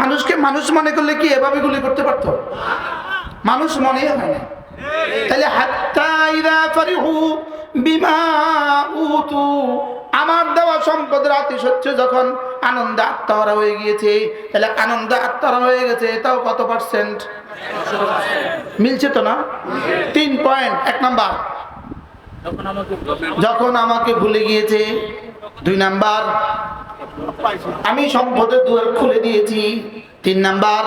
মানুষকে মানুষ মনে করলে কি এভাবে গুলি করতে পারতো? মানুষ মনে হয় না। তাহলে বিমা উতু। আমার দেওয়া সম্পদের আতিশয্য যখন আনন্দ আত্মহারা হয়ে গিয়েছে তাহলে আনন্দ আত্মহারা হয়ে গেছে, তাও কত পার্সেন্ট মিলছে তো না? তিন পয়েন্ট এক নাম্বার। যখন আমাকে ভুলে গিয়েছে, দুই নাম্বার, আমি সম্পদের দুয়ার খুলে দিয়েছি, তিন নাম্বার,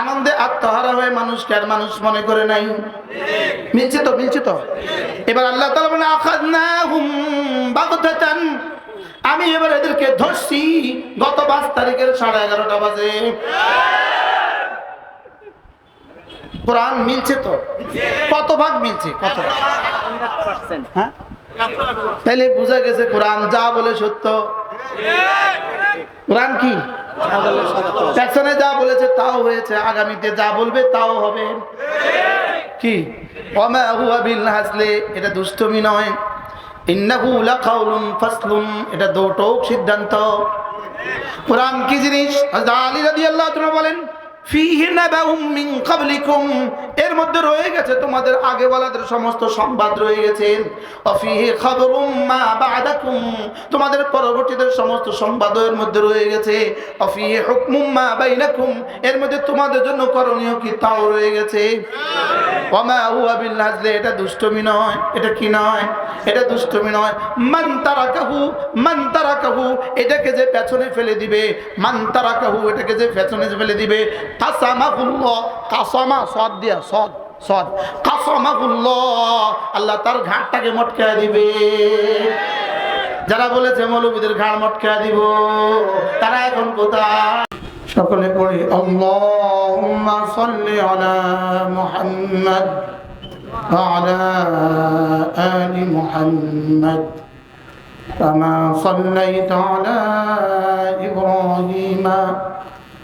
আনন্দে আত্মহারা হয়ে মানুষকে আর মানুষ মনে করে নাই। মিলছে তো মিলছে তো? এবার আল্লাহ তালা বলে আখাযনাহুম বাগতাতান আমি এবার এদেরকে ধরছি গত পাঁচ তারিখের সাড়ে এগারোটা বাজে। কোরআন মিলছে তো? কত ভাগ মিলছে? কত? হ্যাঁ? তাইলে বোঝা গেছে কোরআন যা বলে সত্য। কোরআন কি? পেছনে যা বলেছে তাও হয়েছে, আগামীতে যা বলবে তাও হবে। কি? এটা দুষ্টমি নয়। এটা দোটক সিদ্ধান্ত। কোরআন কি জিনিস? আলী রাদিয়াল্লাহু তাআলা বলেন এর মধ্যে রয়ে গেছে তোমাদের আগে বলাদের সমস্ত সংবাদ রয়ে গেছে। তোমাদের পরবর্তীদের সমস্ত সংবাদ এর মধ্যে রয়ে গেছে। এর মধ্যে তোমাদের জন্য করণীয় কি তাও রয়ে গেছে। এটা দুষ্টমি নয়। এটা কি নয়? এটা দুষ্টমি নয়। মান তারা কাহু মান তারা কাহু এটাকে যে পেছনে ফেলে দিবে মান তারা কাহু এটাকে যে পেছনে ফেলে দিবে কাসামাহুল্লাহ কাসামা সদ দিয়া সদ সদ কাসামাহুল্লাহ আল্লাহ তার ঘাটটাকে মটকায় দিবে যারা বলেছে মৌলবীদের ঘাড় মটকা দিব তারা এখন কোথায় সকলে পড়ি আল্লাহুম্মা সাল্লি আলা মুহাম্মদ وعلى آل محمد كما صليت على إبراهيم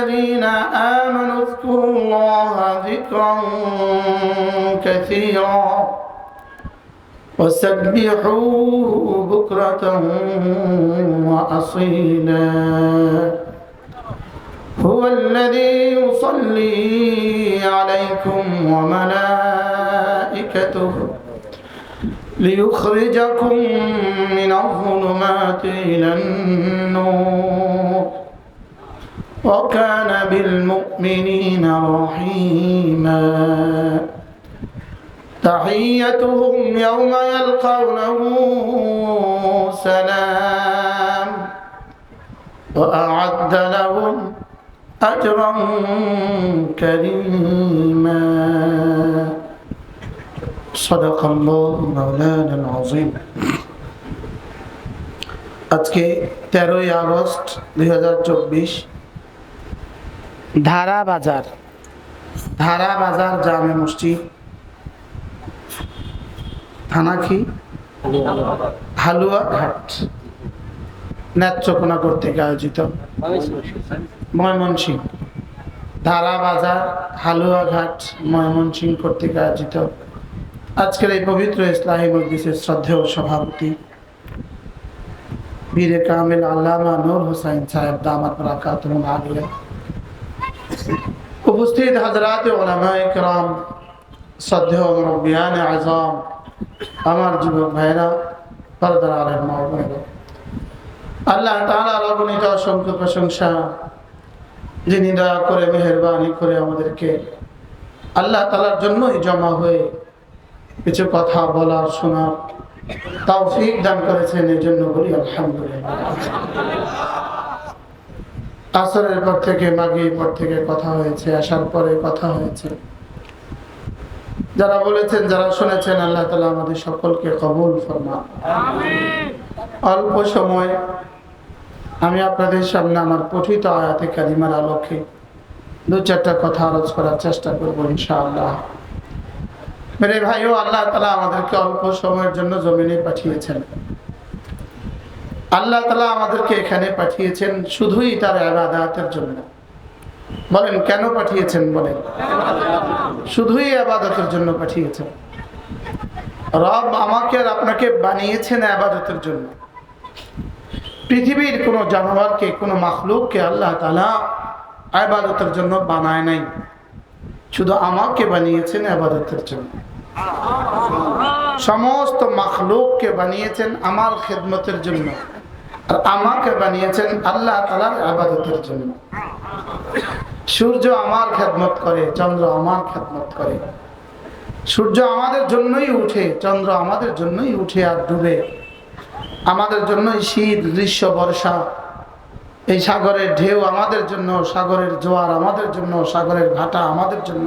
الذين آمنوا اذكروا الله ذكرا كثيرا وسبحوه بكرة وأصيلا. هو الذي يصلي عليكم وملائكته ليخرجكم من الظلمات إلى النور. وكان بالمؤمنين رحيما تحيتهم يوم يلقونه سلام وأعد لهم أجرا كريما صدق الله مولانا العظيم আজকে তেরোই আগস্ট দুই হাজার চব্বিশ ধারা বাজার। ধারা বাজার জামে মসজিদ। থানা কি? হালুয়া ঘাট। নেত্রকোনা কর্তৃক আয়োজিত। ময়মনসিং ধারা বাজার, হালুয়া ঘাট ময়মনসিং কর্তৃক আয়োজিত। আজকের এই পবিত্র ইসলামী মজলিসের শ্রদ্ধেয় সভাপতি বীরে কামিল আল্লামা নূর হোসাইন সাহেব, দামাত বরাকাতুহু আলিয়া। উপস্থিত হযরত উলামা ইকরাম শ্রদ্ধেয় মুরব্বিয়ান আযম আমার যুবক ভাইরা পর্দার আলেম মাওলানা। আল্লাহ তাআলার অগণিত অসংখ্য প্রশংসা, যিনি দয়া করে, মেহরবানি করে আমাদেরকে আল্লাহ তালার জন্যই জমা হয়ে কিছু কথা বলার, শোনার তাও দান করেছেন। এই জন্য বলি আলহামদুলিল্লাহ। আসরের পর থেকে মাগির পর থেকে কথা হয়েছে, আসার পরে কথা হয়েছে। যারা বলেছেন, যারা শুনেছেন, আল্লাহ তালা আমাদের সকলকে কবুল ফরমা অল্প সময় আমি আপনাদের সামনে আমার পঠিত আয়াতে কালিমার আলোকে দু চারটা কথা আলোচ করার চেষ্টা করব, ইনশাআল্লাহ। মেরে ভাইও, আল্লাহ তালা আমাদেরকে অল্প সময়ের জন্য জমিনে পাঠিয়েছেন। আল্লাহ তালা আমাদেরকে এখানে পাঠিয়েছেন শুধুই তার আবাদাতের জন্য। বলেন, কেন পাঠিয়েছেন বলেন? শুধুই আবাদতের জন্য পাঠিয়েছেন। রব আমাকে আর আপনাকে বানিয়েছেন আবাদতের জন্য। পৃথিবীর কোনো জানোয়ারকে, কোনো মাখলুককে আল্লাহ তালা আবাদতের জন্য বানায় নাই। শুধু আমাকে বানিয়েছেন আবাদতের জন্য। সমস্ত মাখলুককে বানিয়েছেন আমার খেদমতের জন্য। আর আমাকে বানিয়েছেন আল্লাহ তালার আবাদতের জন্য। সূর্য আমার খেদমত করে, চন্দ্র আমার খেদমত করে। সূর্য আমাদের জন্যই উঠে, চন্দ্র আমাদের জন্যই উঠে আর ডুবে। আমাদের জন্যই শীত, গ্রীষ্ম, বর্ষা। এই সাগরের ঢেউ আমাদের জন্য, সাগরের জোয়ার আমাদের জন্য, সাগরের ভাটা আমাদের জন্য।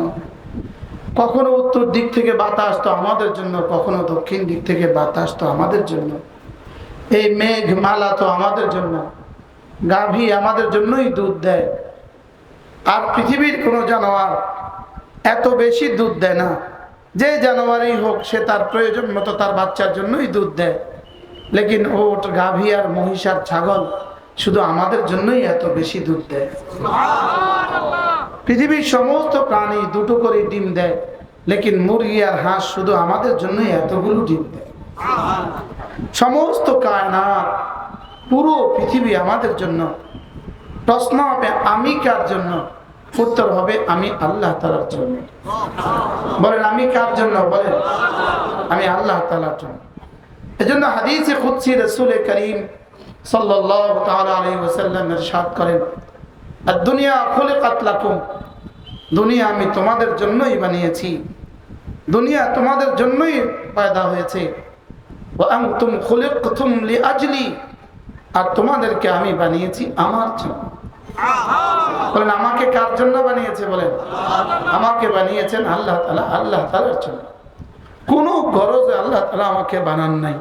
কখনো উত্তর দিক থেকে বাতাস তো আমাদের জন্য, কখনো দক্ষিণ দিক থেকে বাতাস তো আমাদের জন্য। এই মেঘ মালা তো আমাদের জন্য। গাভী আমাদের জন্যই দুধ দেয়। আর পৃথিবীর কোনো জানোয়ার এত বেশি দুধ দেয় না। যে জানোয়ারই হোক, সে তার প্রয়োজন মতো তার বাচ্চার জন্যই দুধ দেয়। লেকিন ওট, গাভী আর মহিষ আর ছাগল শুধু আমাদের জন্যই এত বেশি দুধ দেয়। পৃথিবীর সমস্ত প্রাণী দুটো করে ডিম দেয়। লেকিন মুরগি আর হাঁস শুধু আমাদের জন্যই এতগুলো ডিম দেয়। সমস্ত কায়নাত পুরো পৃথিবী আমাদের জন্য। প্রশ্ন হবে, আমি কার জন্য? উত্তর হবে, আমি আল্লাহ তালার জন্য। বলেন, আমি কার জন্য? বলেন, আমি আল্লাহ তালার জন্য। এজন্য হাদিসে রসুল করিম করেন আর দুনিয়া খুলিকাত লাকুম। দুনিয়া আমি তোমাদের জন্যই বানিয়েছি। দুনিয়া তোমাদের জন্যই পয়দা হয়েছে। আর তোমাদেরকে আমি বানিয়েছি আমার জন্য বলেন আমাকে কার জন্য বানিয়েছে বলেন আমাকে বানিয়েছেন আল্লাহ তালা আল্লাহ তালার জন্য কোনো গরজে আল্লাহ তালা আমাকে বানান নাই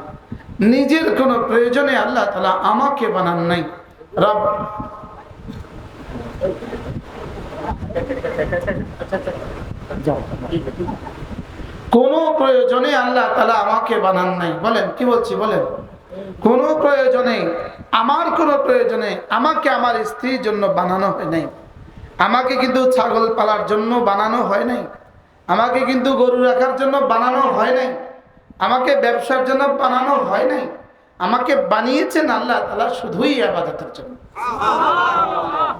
নিজের কোনো প্রয়োজনে আল্লাহ তালা আমাকে বানান নাই রব কোনো প্রয়োজনে আল্লাহ তালা আমাকে বানান নাই। বলেন, কি বলছি, বলেন। কোনো প্রয়োজনে, আমার কোনো প্রয়োজনে আমাকে আমার স্ত্রীর জন্য বানানো হয় নাই। আমাকে কিন্তু ছাগল পালার জন্য বানানো হয় নাই। আমাকে কিন্তু গরু রাখার জন্য বানানো হয় নাই। আমাকে ব্যবসার জন্য বানানো হয় নাই। আমাকে বানিয়েছেন আল্লাহ তালা শুধুই আবাদতের জন্য।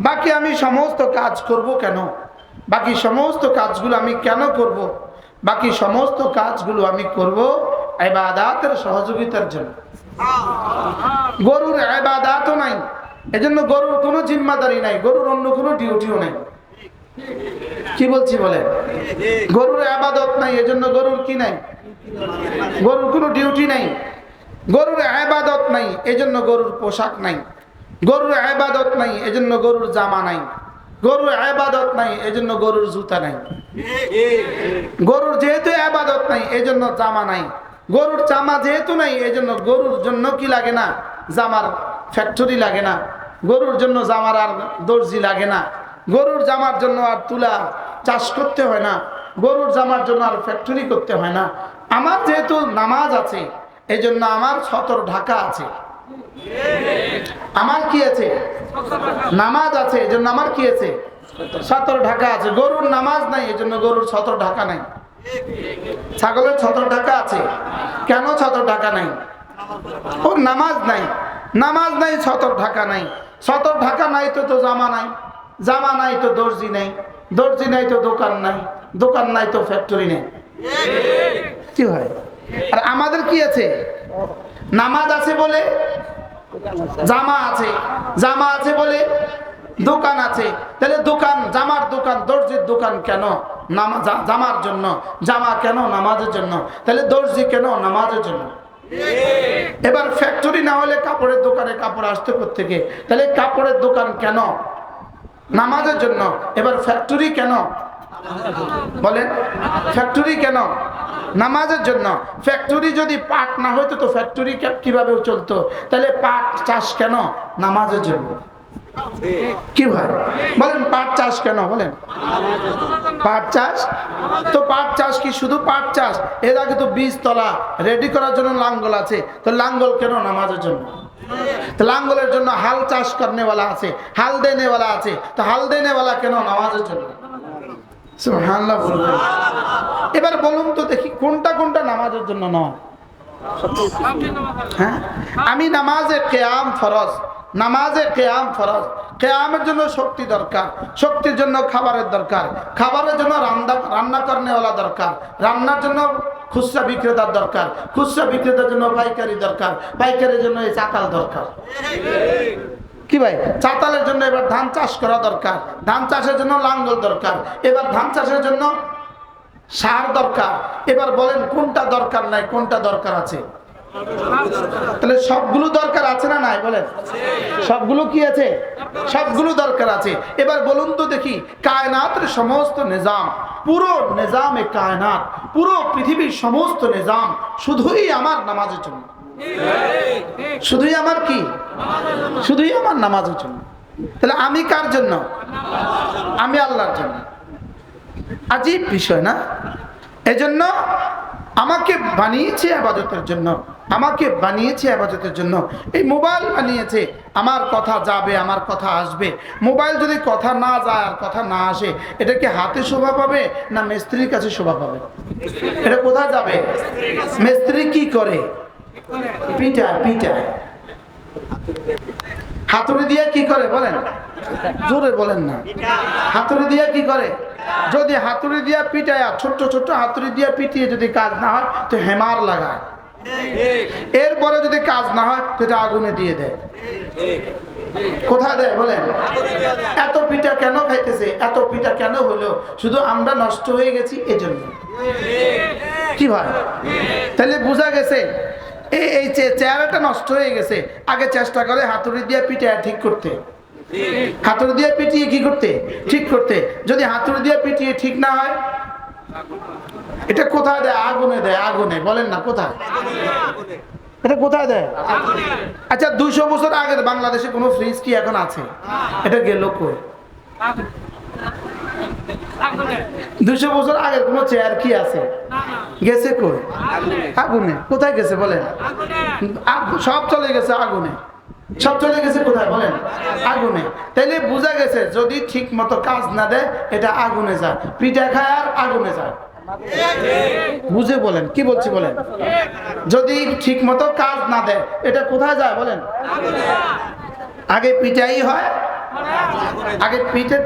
বাকি আমি সমস্ত কাজ করব কেন? বাকি সমস্ত কাজগুলো আমি কেন করব? বাকি সমস্ত কাজগুলো আমি করব এবাদাতের সহযোগিতার জন্য। গরুর এবাদাতও নাই, এজন্য গরুর কোনো জিম্মাদারি নাই, গরুর অন্য কোনো ডিউটিও নাই। কি বলছি বলে গরুর আবাদত নাই, এজন্য গরুর কি নাই? গরুর কোনো ডিউটি নাই। গরুর আবাদত নাই, এজন্য গরুর পোশাক নাই। গরুর আবাদত নাই, এজন্য গরুর জামা নাই। গরুর আবাদত নাই এই জন্য গরুর জুতা নাই। গরুর যেহেতু আবাদত নাই এই জন্য জামা নাই। গরুর জামা যেহেতু নাই এই জন্য গরুর জন্য কি লাগে না? জামার ফ্যাক্টরি লাগে না। গরুর জন্য জামার আর দর্জি লাগে না। গরুর জামার জন্য আর তুলা চাষ করতে হয় না। গরুর জামার জন্য আর ফ্যাক্টরি করতে হয় না। আমার যেহেতু নামাজ আছে এই জন্য আমার সতর ঢাকা আছে। আমার কি আছে? নামাজ আছে এই জন্য আমার কি আছে? সতর ঢাকা আছে। গরুর নামাজ নাই এই জন্য গরুর সতর ঢাকা নাই। ছাগলের ছতর ঢাকা আছে। কেন ছতর ঢাকা নাই? ওর নামাজ নাই। নামাজ নাই ছতর ঢাকা নাই। ছতর ঢাকা নাই তো তো জামা নাই। জামা নাই তো দর্জি নাই। দর্জি নাই তো দোকান নাই। দোকান নাই তো ফ্যাক্টরি নেই। কি হয়? আর আমাদের কি আছে? নামাজ আছে বলে জামা আছে জামা আছে বলে দোকান আছে। তাহলে দোকান, জামার দোকান, দর্জির দোকান কেন? জামার জন্য। জামা কেন? নামাজের জন্য। তাহলে দর্জি কেন? নামাজের জন্য। এবার ফ্যাক্টরি না হলে কাপড়ের দোকানে কাপড় আসতে থেকে তাহলে কাপড়ের দোকান কেন? নামাজের জন্য। এবার ফ্যাক্টরি কেন? বলেন ফ্যাক্টরি কেন? নামাজের জন্য। ফ্যাক্টরি যদি পাট না হইতো তো ফ্যাক্টরি কীভাবে চলতো? তাহলে পাট চাষ কেন? নামাজের জন্য। কি ভাই? বলেন, পাট চাষ কেন? বলেন। পাট চাষ? তো পাট চাষ কি শুধু পাট চাষ? এর আগে তো বীজ তলা রেডি করার জন্য লাঙ্গল আছে। তো লাঙ্গল কেন নামাজের জন্য? লাঙ্গলের জন্য হাল চাষ করনেওয়ালা আছে, হাল দেনেওয়ালা আছে। তো হাল দেনেওয়ালা কেন নামাজের জন্য? এবার বলুন তো দেখি, কোনটা কোনটা নামাজের জন্য নয় হ্যাঁ? আমি নামাজে কেয়াম ফরজ নামাজে কেয়াম ফরজ। কেয়ামের জন্য শক্তি দরকার, শক্তির জন্য খাবারের দরকার, খাবারের জন্য রান্না রান্না করেওয়ালা দরকার, রান্নার জন্য খুচরা বিক্রেতার দরকার, খুচরা বিক্রেতার জন্য পাইকারি দরকার, পাইকারির জন্য এই চাতাল দরকার। কি ভাই? চাতালের জন্য এবার ধান চাষ করা দরকার, ধান চাষের জন্য লাঙ্গল দরকার, এবার ধান চাষের জন্য সার দরকার, এবার বলেন কোনটা দরকার নাই, কোনটা দরকার আছে? তাহলে সবগুলো দরকার আছে না নাই বলেন? সবগুলো কি আছে? সবগুলো দরকার আছে। এবার বলুন তো দেখি কায়নাতের সমস্ত নিজাম, পুরো নিজামে কায়নাত পুরো পৃথিবীর সমস্ত নিজাম, শুধুই আমার নামাজের জন্য। শুধুই আমার কি? শুধুই আমার নামাজের জন্য। তাহলে আমি কার জন্য? আমি আল্লাহর জন্য। আজীব বিষয় না? এজন্য আমাকে বানিয়েছে আবাদতের জন্য। আমাকে বানিয়েছে আবাদতের জন্য। এই মোবাইল বানিয়েছে, আমার কথা যাবে, আমার কথা আসবে। মোবাইল যদি কথা না যায় আর কথা না আসে, এটা কি হাতে শোভা পাবে না মিস্ত্রির কাছে শোভা পাবে? এটা কোথায় যাবে? মিস্ত্রি কি করে? পিটায় পিটায়। হাতুড়ি দিয়ে কি করে বলেন? জোরে বলেন না। হাতুড়ি দিয়ে কি করে? যদি হাতুড়ি দিয়ে পিটায়, ছোট্ট ছোট্ট হাতুড়ি দিয়ে পিটিয়ে যদি কাজ না হয়, তো হেমার লাগায়। এরপরে যদি কাজ না হয়, তো এটা আগুনে দিয়ে দেয়। কোথায় দেয় বলেন? এত পিঠা কেন খাইতেছে? এত পিঠা কেন হলো? শুধু আমরা নষ্ট হয়ে গেছি এজন্য। কি ভাই? তাহলে বোঝা গেছে এই এই চেহারাটা নষ্ট হয়ে গেছে। আগে চেষ্টা করে হাতুড়ি দিয়ে পিঠে ঠিক করতে। হাতুড়ি দিয়ে পিটিয়ে কি করতে? ঠিক করতে। যদি হাতুড়ি দিয়ে পিটিয়ে ঠিক না হয়, এটা কোথায় দেয়? আগুনে দেয়, আগুনে। বলেন না, কোথায়? এটা কোথায় দেয়? আচ্ছা দুইশো বছর আগের বাংলাদেশে কোনো ফ্রিজ কি এখন আছে? এটা গেল কই? দুইশো বছর আগের কোনো চেয়ার কি আছে? গেছে কই? আগুনে। কোথায় গেছে বলেন? সব চলে গেছে আগুনে। সব চলে গেছে কোথায় বলেন? আগুনে। তাইলে বোঝা গেছে যদি ঠিক মতো কাজ না দেয় এটা আগুনে যায়। পিঠা খায় আর আগুনে যায়। বুঝে বলেন কি বলছি বলেন? যদি ঠিক মতো কাজ না দেয় এটা কোথায় যায় বলেন? আগে পিঠাই হয় আগে পিঠে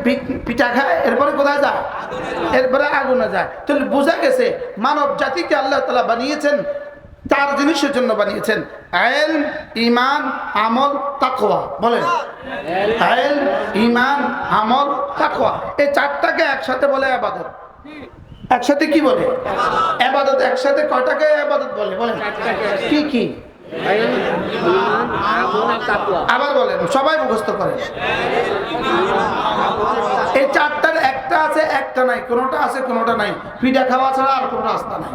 পিঠা খায়, এরপরে কোথায় যায়? এরপরে আগুনে যায়। তাহলে বোঝা গেছে, মানব জাতিকে আল্লাহ তালা বানিয়েছেন চার জিনিসের জন্য বানিয়েছেন। আয়েল ইমান আমল তাকোয়া বলেন। আয়েল ইমান আমল, তাকওয়া। এই চারটাকে একসাথে বলে আবাদত। একসাথে কি বলে? আবাদত। একসাথে কয়টাকে আবাদত বলে? বলেন। কি কি? আবার বলেন, সবাই মুখস্থ করে এই চারটার একটা আছে, একটা নাই, কোনোটা আছে, কোনোটা নাই। পিঠা খাওয়া ছাড়া আর কোনো রাস্তা নাই।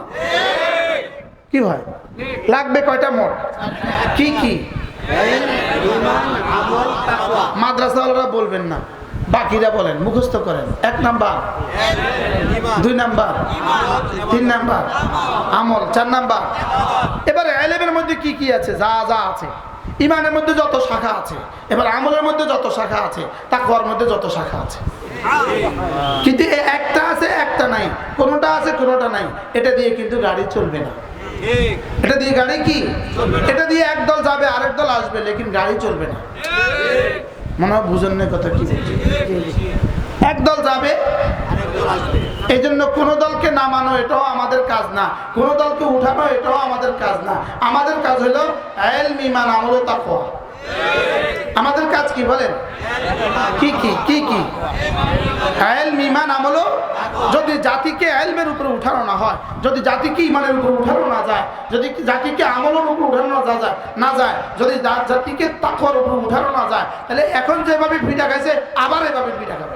কি ভাই? লাগবে কয়টা মোট? কি কি? মাদ্রাসাওয়ালারা বলবেন না, বাকিরা বলেন, মুখস্থ করেন। এক নাম্বার, দুই নাম্বার, তিন নাম্বার, আমল, চার নাম্বার। এবারে মধ্যে কি কি আছে? যা যা আছে। ইমানের মধ্যে যত শাখা আছে, এবার আমলের মধ্যে যত শাখা আছে, তাকওয়ার মধ্যে যত শাখা আছে। কিন্তু একটা আছে, একটা নাই। কোনোটা আছে, কোনোটা নাই। এটা দিয়ে কিন্তু গাড়ি চলবে না। এটা দিয়ে গাড়ি কি? এটা দিয়ে একদল যাবে, আরেক দল আসবে, লেকিন গাড়ি চলবে না। মনে হয় বুঝেন কথা কি একদল যাবে এই জন্য কোনো দলকে নামানো এটাও আমাদের কাজ না। কোনো দলকে উঠানো এটাও আমাদের কাজ না। আমাদের কাজ হলো এল মিমান আমল তাকওয়া। আমাদের কাজ কি বলেন? কি কি কি কি? এলম ইমান আমলো যদি জাতিকে এলমের উপরে উঠানো না হয়, যদি জাতিকে ইমানের উপরে উঠানো না যায়, যদি জাতিকে আমলের উপরে উঠানো না যায় না যায়, যদি জাতিকে তাকওয়ার উপরে উঠানো না যায়, তাহলে এখন যেভাবে ভিটা খাইছে, আবার এভাবে ভিটা খাবে।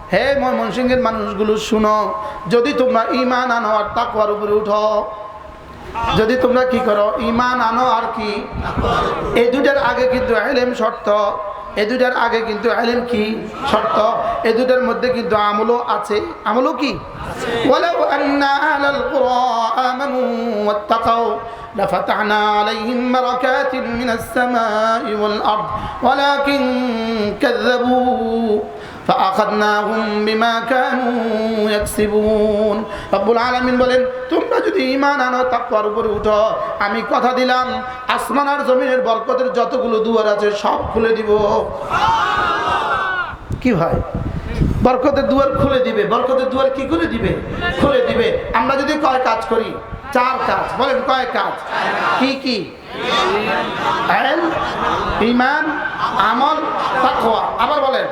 হে ময়মনসিংহের মানুষগুলো শুনো যদি তোমরা ইমান আনো আর তাকুয়ার উপরে উঠো যদি তোমরা কি করো ইমান আনো আর কি এই দুটার আগে কিন্তু আলেম শর্ত এই দুটার আগে কিন্তু আলেম কি শর্ত এই দুটার মধ্যে কিন্তু আমলও আছে আমলও কি ولو أن أهل القرى آمنوا واتقوا لفتحنا عليهم بركات من السماء والأرض ولكن كذبوا রব্বুল আলমিন বলেন, তোমরা যদি ইমান আনো, তাকওয়ার উপরে উঠো। আমি কথা দিলাম, আসমান আর জমিনের বরকতের যতগুলো দুয়ার আছে, সব খুলে দিব। কি ভাই? বরকতের দুয়ার খুলে দিবে। বরকতের দুয়ার কি করে দিবে? খুলে দিবে। আমরা যদি কয় কাজ করি চার কাজ। বলেন, কয় কাজ? কি কি? ইমান, আমল, তাকওয়া। আবার বলেন।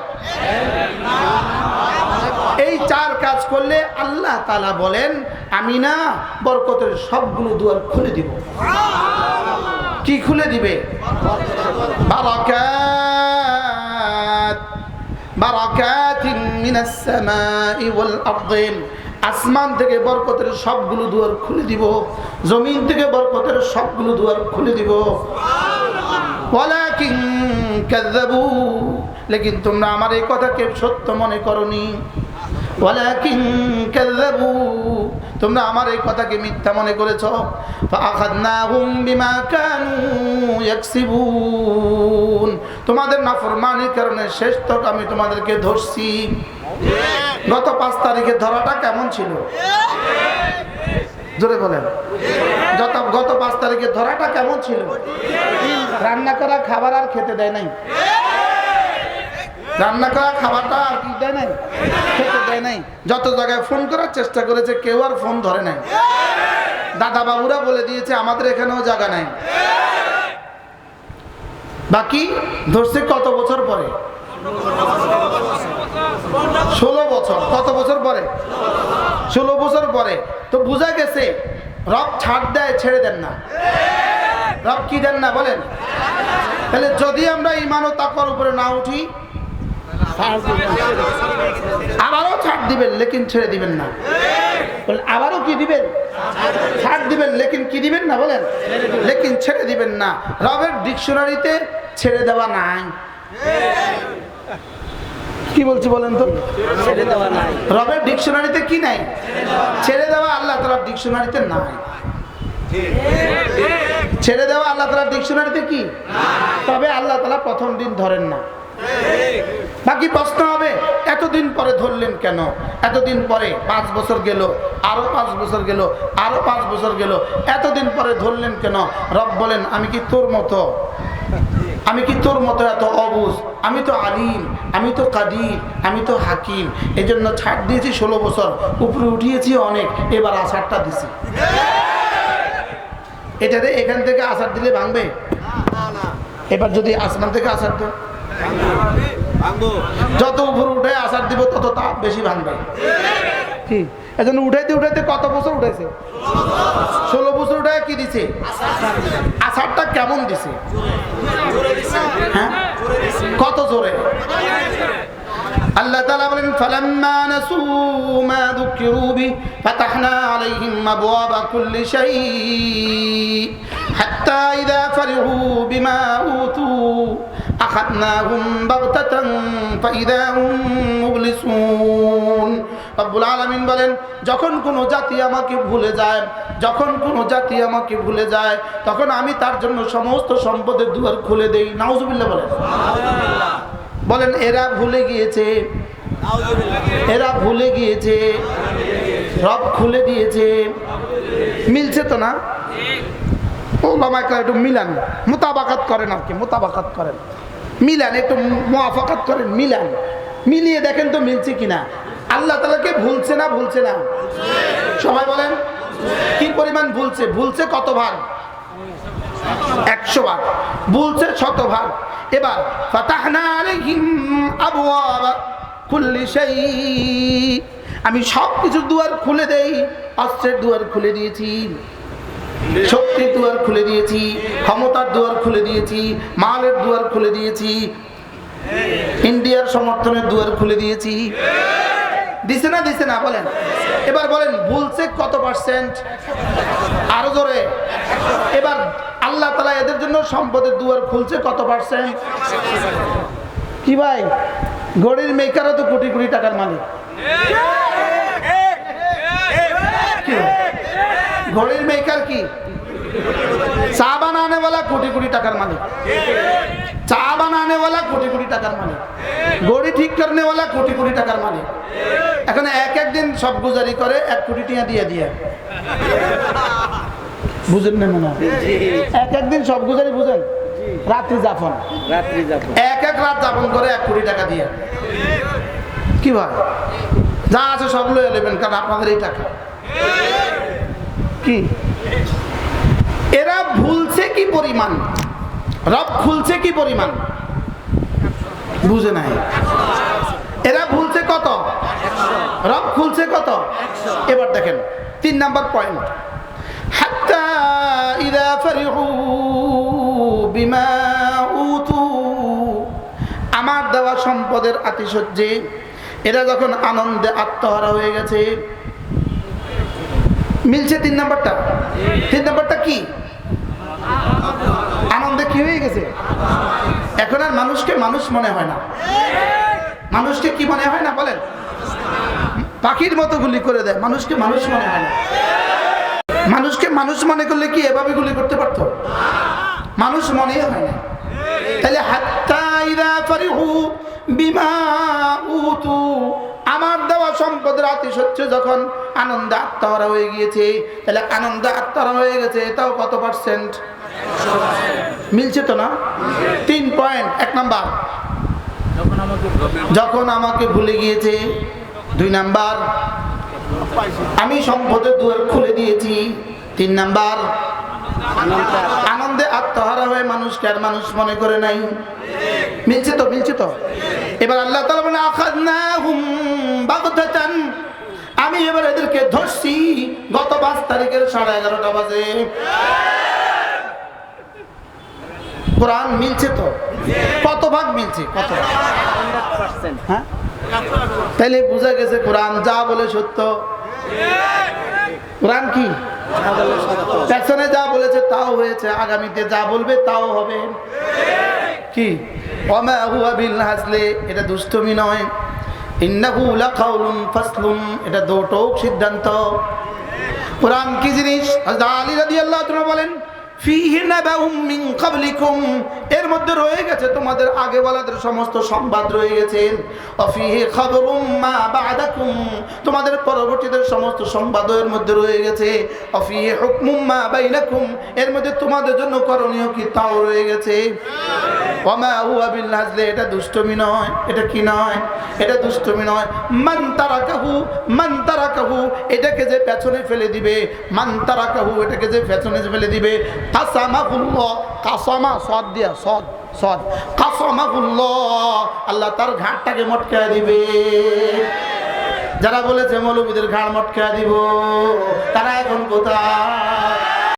এই চার কাজ করলে আল্লাহ তালা বলেন, আমি না বরকতের সবগুলো দুয়ার খুলে দিব। কি খুলে দিবে? বারাকাত। বারাকাতিন মিনাস সামাই ওয়াল আরদিন আসমান থেকে বরকতের সবগুলো দুয়ার খুলে দিব, জমিন থেকে বরকতের সবগুলো দুয়ার খুলে দিব। লেকিন তোমরা আমার এই কথাকে সত্য মনে করনি। তোমরা আমার এই কথাকে মিথ্যা মনে করেছ। তোমাদের নাফরমানির কারণে শেষ তক আমি তোমাদেরকে ধরছি। গত পাঁচ তারিখে ধরাটা কেমন ছিল? জোরে বলেন। যত গত পাঁচ তারিখে ধরাটা কেমন ছিল? রান্না করা খাবার আর খেতে দেয় নাই। রান্না করা খাবারটা আর কি দেয় নাই? খেতে দেয় নাই। যত জায়গায় ফোন করার চেষ্টা করেছে, কেউ আর ফোন ধরে নাই। দাদা বাবুরা বলে দিয়েছে, আমাদের এখানেও জায়গা নাই। বাকি ধরছে কত বছর পরে? ষোলো বছর, কত বছর পরে? ষোলো বছর পরে। তো বোঝা গেছে, রব ছাড় দেয়, ছেড়ে দেন না। রব কি দেন না বলেন? তাহলে যদি আমরা ইমান ও তাকওয়ার উপরে না উঠি, আবারও ছাড় দিবেন, লেকিন ছেড়ে দিবেন না। আবারও কি দিবেন? ছাড় দিবেন, লেকিন কি দিবেন না বলেন? লেকিন ছেড়ে দিবেন না। রবের ডিকশনারিতে ছেড়ে দেওয়া নাই। কি বলছি বলেন তো? ছেড়ে দেওয়া রবের ডিকশনারিতে কি নাই? ছেড়ে দেওয়া আল্লাহ তালার ডিকশনারিতে নাই। ছেড়ে দেওয়া আল্লাহ তালার ডিকশনারিতে কি? তবে আল্লাহ তালা প্রথম দিন ধরেন না। বাকি প্রশ্ন হবে এতদিন পরে ধরলেন কেন? এতদিন পরে পাঁচ বছর গেল আরও পাঁচ বছর গেল আরও পাঁচ বছর গেল এতদিন পরে ধরলেন কেন? রব বলেন আমি কি তোর মতো? আমি কি তোর মতো এত অবুজ? আমি তো আলিম আমি তো কাদির আমি তো হাকিম। এই জন্য ছাড় দিয়েছি ষোলো বছর উপরে উঠিয়েছি অনেক এবার আষাঢ়টা দিছি। এটাতে এখান থেকে আষাঢ় দিলে ভাঙবে? এবার যদি আসমান থেকে আষাঢ় দেয়? যত উপরে উঠে আষাঢ় দিব তত তাপ বেশি ভাঙবে। কি? এজন্য উঠাইতে উঠাইতে কত বছর উঠেছে ষোলো বছর উঠে কি দিছে? আষাঢ়টা কেমন দিছে? হ্যাঁ? কত জোরে? আল্লাহ তাআলা বলেন, ফালাম্মা নাসু মা যুকিরু বি ফাতাহনা আলাইহিম আবওয়াবা কুল্লি শাই হাত্তা ইযা ফারিহু বিমা উতু আখাদনাহুম বাগতাতান ফাইযা হুম মুবলিসুন। রব্বুল আলামিন বলেন যখন কোনো জাতি আমাকে ভুলে যায় যখন কোনো জাতি আমাকে ভুলে যায় তখন আমি তার জন্য সমস্ত সম্পদের দুয়ার খুলে দেই। নাউজুবিল্লাহ বলেন। বলেন এরা ভুলে গিয়েছে। এরা ভুলে গিয়েছে। রব খুলে দিয়েছে। মিলছে তো না? ওলামাইকরা একটু মিলান। মোতাবাকাত করেন আর কি মোতাবাকাত করেন। মিলান একটু মোয়াফাকাত করেন মিলান। মিলিয়ে দেখেন তো মিলছে কিনা। আল্লাহ তালাকে ভুলছে না ভুলছে না? সবাই বলেন, কি পরিমাণ ভুলছে? ভুলছে কত ভাগ? একশো ভাগ। ভুলছে শত ভাগ। এবার আমি সব কিছু দুয়ার খুলে দেই, অস্ত্রের দুয়ার খুলে দিয়েছি, শক্তির দুয়ার খুলে দিয়েছি, ক্ষমতার দুয়ার খুলে দিয়েছি, মালের দুয়ার খুলে দিয়েছি, ইন্ডিয়ার সমর্থনের দুয়ার খুলে দিয়েছি। দিছে না দিছে না, বলেন। এবার বলেন, ভুলছে কত পার্সেন্ট আরও জোরে। এবার আল্লাহ তালা এদের জন্য সম্পদের দুয়ার খুলছে কত পার্সেন্ট কি ভাই? ঘড়ির মেকারও তো কোটি কোটি টাকার মালিক। ঘড়ির মেকার কি? চা বানানে वाला কোটি কোটি টাকার মালিক চা বানানে वाला কোটি কোটি টাকার মালিক গড়ি ঠিক করনে वाला কোটি কোটি টাকার মালিক এখন এক এক দিন সব গুজারি করে এক কোটি টিয়া দিয়ে দিয়ে বুঝেন না মনে হয়? এক এক দিন সব গুজারি বুঝেন রাত্রি যাপন রাত্রি যাব এক এক রাত যাপন করে এক কোটি টাকা দিয়ে কি ভাই যা আছে সব লয়ে নেবেন কারণ আপনাদের এই টাকা কি এরা ভুলছে কি পরিমাণ? রব খুলছে কি পরিমাণ? বুঝে নাই। এরা ভুলছে কত? রব খুলছে কত? এবার দেখেন, তিন নাম্বার পয়েন্ট হাত্তা বিমা আমার দেওয়া সম্পদের আতিশয্যে এরা যখন আনন্দে আত্মহারা হয়ে গেছে মিলছে তিন নাম্বারটা। তিন নাম্বারটা কি? আনন্দে কি হয়ে গেছে? এখন আর মানুষকে মানুষ মনে হয় না। মানুষকে কি মনে হয় না বলেন? পাখির মতো গুলি করে দেয়, মানুষকে মানুষ মনে হয় না। মানুষকে মানুষ মনে করলে কি এভাবে গুলি করতে পারতো? মানুষ মনে হয় না। তাহলে হাত্তা ইদা ফারিহু বিমা উতু আমার দেওয়া সম্পদের আতিশয্য যখন আনন্দ আত্মহারা হয়ে গিয়েছে। তাহলে আনন্দ আত্মহারা হয়ে গেছে তাও কত পার্সেন্ট? মিলছে তো না? তিন পয়েন্ট, এক নাম্বার। যখন আমাকে ভুলে গিয়েছে, দুই নাম্বার। আমি সম্পদের দুয়ার খুলে দিয়েছি, তিন নাম্বার। আনন্দে আত্মহারা হয়ে মানুষকে আর মানুষ মনে করে নাই। মিলছে তো মিলছে তো? এবার আল্লাহ তালা বলে আখাযনাহুম বাগতাতান আমি এবার এদেরকে ধরছি গত পাঁচ তারিখের সাড়ে এগারোটা বাজে। কোরআন মিলছে তো? কত ভাগ মিলছে? কত? হ্যাঁ? তাইলে বোঝা গেছে কোরআন যা বলে সত্য। কোরআন কি? পেছনে যা বলেছে তাও হয়েছে, আগামীতে যা বলবে তাও হবে। কি? হাসলে, এটা দুষ্টমি নয়। ফাসলুন, এটা দোটক সিদ্ধান্ত। কোরআন কি জিনিস? আলী রাদিয়াল্লাহু তাআলা বলেন এর মধ্যে রয়ে গেছে তোমাদের আগে বলাদের সমস্ত সংবাদ রয়ে গেছে। তোমাদের পরবর্তীদের সমস্ত সংবাদ এর মধ্যে রয়ে গেছে। এর মধ্যে তোমাদের জন্য করণীয় কি তাও রয়ে গেছে। এটা দুষ্টমি নয়। এটা কি নয়? এটা দুষ্টমি নয়। মান তারাকাহু মান তারাকাহু, এটাকে যে পেছনে ফেলে দিবে, মান তারাকাহু, এটাকে যে পেছনে ফেলে দিবে কাসমা, সদ দিয়া, সদ সদ। আল্লাহ তার ঘাটটাকে মটকা দিবে। যারা বলেছে মৌলবীদের ঘাড় মটকা দিব, তারা এখন কোথায়?